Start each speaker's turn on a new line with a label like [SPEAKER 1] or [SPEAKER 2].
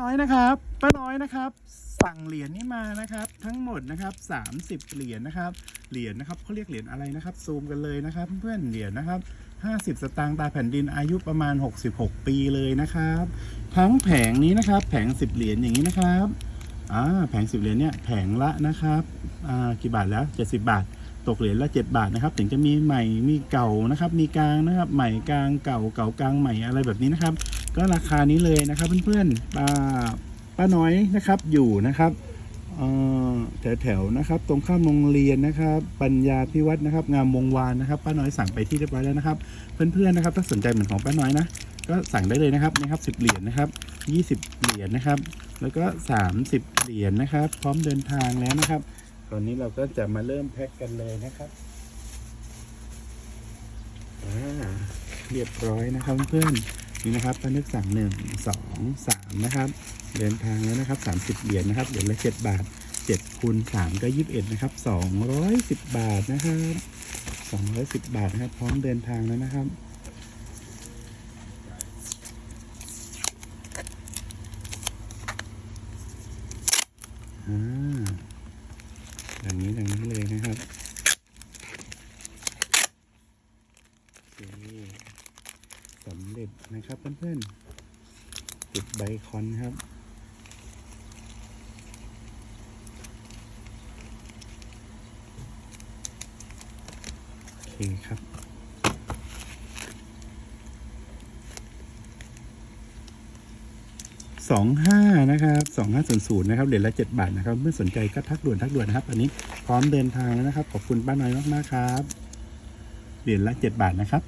[SPEAKER 1] น้อยนะครับป้าน้อยนะครับ สั่งเหรียญนี้มานะครับ ทั้งหมดนะครับ 30 เหรียญนะครับ เหรียญนะครับเขาเรียกเหรียญอะไรนะครับ ซูมกันเลยนะครับ เพื่อนเหรียญนะครับ 50 สตางค์ตาแผ่นดินอายุประมาณ 66 ปีเลยนะครับ ทั้งแผงนี้นะครับ แผง 10 เหรียญอย่างนี้นะครับอ่าแผง 10 เหรียญเนี่ยแผงละนะครับอ่ากี่บาทแล้ว 70 บาท ตกเหรียญละ 7 บาทนะครับ ถึงจะมีใหม่มีเก่านะครับ มีกลางนะครับ ใหม่กลางเก่าเก่ากลางใหม่อะไรแบบนี้นะครับ ก็ราคานี้เลยนะครับเพื่อนๆป้าป้าน้อยนะครับอยู่นะครับแถวแถวๆนะครับ ตรงข้ามโรงเรียนนะครับ ปัญญาพิวัฒน์นะครับ งามวงวานนะครับ ป้าน้อยสั่งไปที่เรียบร้อยแล้วนะครับ เพื่อนๆนะครับ ถ้าสนใจเหมือนของป้าน้อยนะ ก็สั่งได้เลยนะครับนะครับ10เหรียญนะครับ20เหรียญนะครับ แล้วก็30เหรียญนะครับ พร้อมเดินทางแล้วนะครับ ตอนนี้เราก็จะมาเริ่มแพ็คกันเลยนะครับอ่าเรียบร้อยนะครับเพื่อนๆ นี่นะครับป้านึกสั่งหนึ่งสองสามนะครับ เดินทางแล้วนะครับ30เหรียญนะครับเหรียญละ7บาท7คูณ3ก็21นะครับ210บาทนะครับ210บาทนะครับ พร้อมเดินทางแล้วนะครับอ่าอย่างนี้อย่างนี้เลยนะครับโอเค สำเร็จนะครับเพื่อนๆติดใบคอนครับ โอเคครับ สองห้านะครับสองห้าศูนย์ศูนย์นะครับเหรียญละเจ็ดบาทนะครับ เมื่อสนใจก็ทักด่วนทักด่วนนะครับ อันนี้พร้อมเดินทางแล้วนะครับ ขอบคุณป้าน้อยมากๆครับ เหรียญละเจ็ดบาทนะครับ